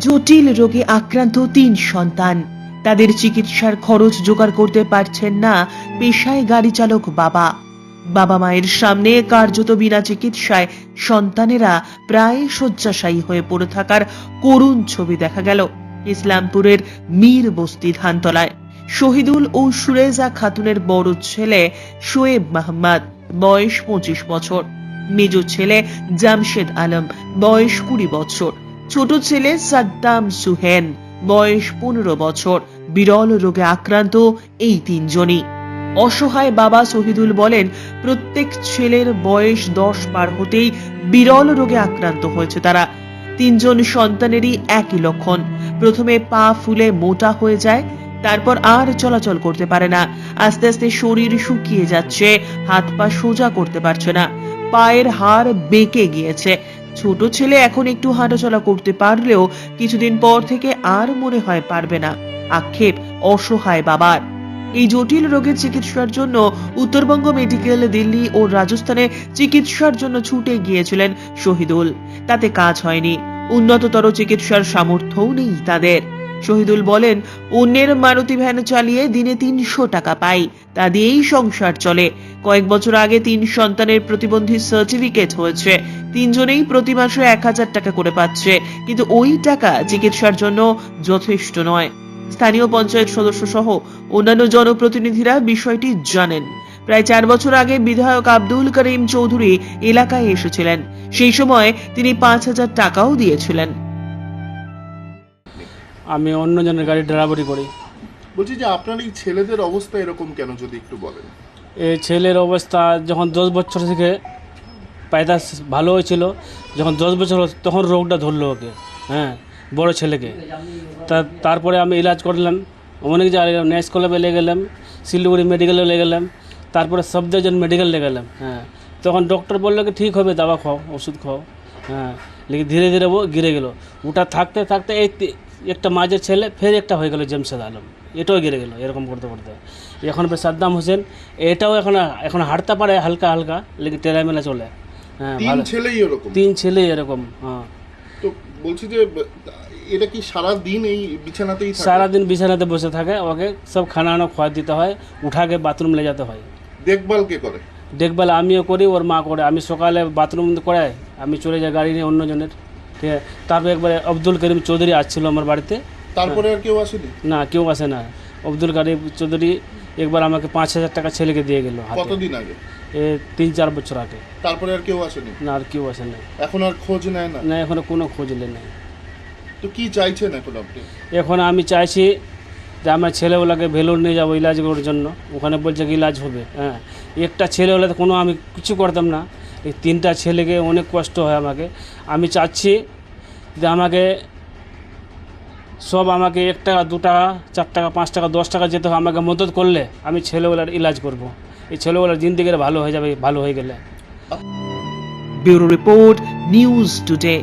জটিল রোগে আক্রান্ত তিন সন্তান। তাদের চিকিৎসার খরচ জোগাড় করতে পারছেন না পেশায় গাড়ি চালক বাবা। বাবা মায়ের সামনে কার্যত বিনা চিকিৎসায় সন্তানেরা প্রায় শয্যাশায়ী হয়ে পড়ে থাকার করুণ ছবি দেখা গেল ইসলামপুরের মীর বস্তি ধানতলায়। শহীদুল ও সুরেজা খাতুনের বড় ছেলে শোয়েব মাহমদ, বয়স পঁচিশ বছর। মেজ ছেলে জামশেদ আলম, বয়স কুড়ি বছর। ছোট ছেলে সাদ্দাম সুহেন, বয়স পনেরো বছর, বিরল রোগে আক্রান্ত এই তিনজনই। অসহায় বাবা শহীদুল বলেন, প্রত্যেক ছেলের বয়স দশ পার হতেই বিরল রোগে আক্রান্ত হয়েছে তারা। তিনজন সন্তানেরই একই লক্ষণ। প্রথমে পা ফুলে মোটা হয়ে যায়, তারপর আর চলাচল করতে পারে না। আস্তে আস্তে শরীর শুকিয়ে যাচ্ছে, হাত পা সোজা করতে পারছে না। পায়ের হাড় বেঁকে গিয়েছে। ছোট ছেলে এখন একটু হাঁটাচলা করতে পারলেও কিছুদিন পর থেকে আর মনে হয় পারবে না। আক্ষেপ অসহায় বাবার। এই জটিল রোগের চিকিৎসার জন্য উত্তরবঙ্গ মেডিকেল, দিল্লি ও রাজস্থানে চিকিৎসার জন্য ছুটে গিয়েছিলেন শহীদুল। তাতে কাজ হয়নি। উন্নততর চিকিৎসার সামর্থ্যও নেই তাদের। শহীদুল বলেন, অন্যের মারুতি ভ্যান চালিয়ে দিনে তিনশো টাকা পাই, তা দিয়েই সংসার চলে। কয়েক বছর আগে তিন সন্তানের প্রতিবন্ধী সার্টিফিকেট হয়েছে, তিনজনেই প্রতি মাসে এক হাজার টাকা করে পাচ্ছে, কিন্তু ওই টাকা চিকিৎসার জন্য যথেষ্ট নয়। স্থানীয় পঞ্চায়েত সদস্য সহ অন্যান্য জনপ্রতিনিধিরা বিষয়টি জানেন। প্রায় চার বছর আগে বিধায়ক আব্দুল করিম চৌধুরী এলাকায় এসেছিলেন। সেই সময় তিনি পাঁচ হাজার টাকাও দিয়েছিলেন। আমি অন্যজনের গাড়ি ড্রাইভারি করি। বলছি যে আপনার এই ছেলেদের অবস্থা এরকম কেন যদি একটু বলেন? এই ছেলের অবস্থা যখন দশ বছর থেকে পায়দাস ভালো হয়েছিল যখন দশ বছর তখন রোগটা ধরলো ওকে হ্যাঁ বড় ছেলেকে। তা তারপরে আমি ইলাজ করলাম অনেক জায়গায় নেক্সট কলেজে লেগে গেলাম শিলিগুড়ি মেডিকেলে লেগে গেলাম তারপরে সবদের মেডিকেল লেগে গেলাম হ্যাঁ। তখন ডক্টর বলল কি ঠিক হবে দাবা খাও ওষুধ খাও হ্যাঁ। লেকিন ধীরে ধীরে ও গিরে গেলো। ওটা থাকতে থাকতে এই একটা মাঝের ছেলে ফের একটা হয়ে গেলো জেমশেদ আলম। এটাও গিরে গেলো এরকম করতে করতে। এখন সাদ্দাম হোসেন এটাও এখন এখন হাঁটতে পারে হালকা হালকা লেকিন টেলা মেলা চলে। হ্যাঁ ভালো। ছেলেই এরকম। তিন ছেলে এরকম হ্যাঁ। তো বলছি যে এটা কি সারা দিন এই বিছানাতেই? সারাদিন বিছানাতে বসে থাকে ওকে সব খানা আনা খাওয়া দিতে হয় উঠাকে বাথরুম লে যেতে হয়। দেখভাল কে করে? দেখভাল আমিও করি ওর মা করে। আমি সকালে বাথরুম করাই আমি চলে যাই গাড়ি নিয়ে অন্যজনের। ঠিক আছে তারপর একবারে আব্দুল করিম চৌধুরী আসছিল আমার বাড়িতে। তারপরে আর কেউ আসেনি? না কেউ আসে না। আব্দুল করিম চৌধুরী একবার আমাকে পাঁচ হাজার টাকা ছেলেকে দিয়ে গেল কতদিন আগে? এ তিন চার বছর আগে। তারপরে আর কেউ আসেনি? না আর কেউ আসে না এখন আর খোঁজ নেয় না? না এখনও কোনো খোঁজ নেই। না তো কি চাইছেন এখন আপনি? এখন আমি চাইছি যে আমার ছেলেগুলোকে ভেলোর নিয়ে যাব ইলাজ করার জন্য। ওখানে বলছে কি ইলাজ হবে। হ্যাঁ একটা ছেলে হলে তো কোনো আমি কিছু করতাম না। এই তিনটা ছেলেকে অনেক কষ্ট হয় আমাকে। আমি চাচ্ছি যে আমাকে সব আমাকে এক টাকা, দু টাকা, চার টাকা, পাঁচ টাকা, দশ টাকা যেতে হয় আমাকে মদত করলে আমি ছেলেবেলার ইলাজ করব। এই ছেলেগুলোর জিন্দিগির ভালো হয়ে যাবে, ভালো হয়ে গেলে। Bureau report, news today.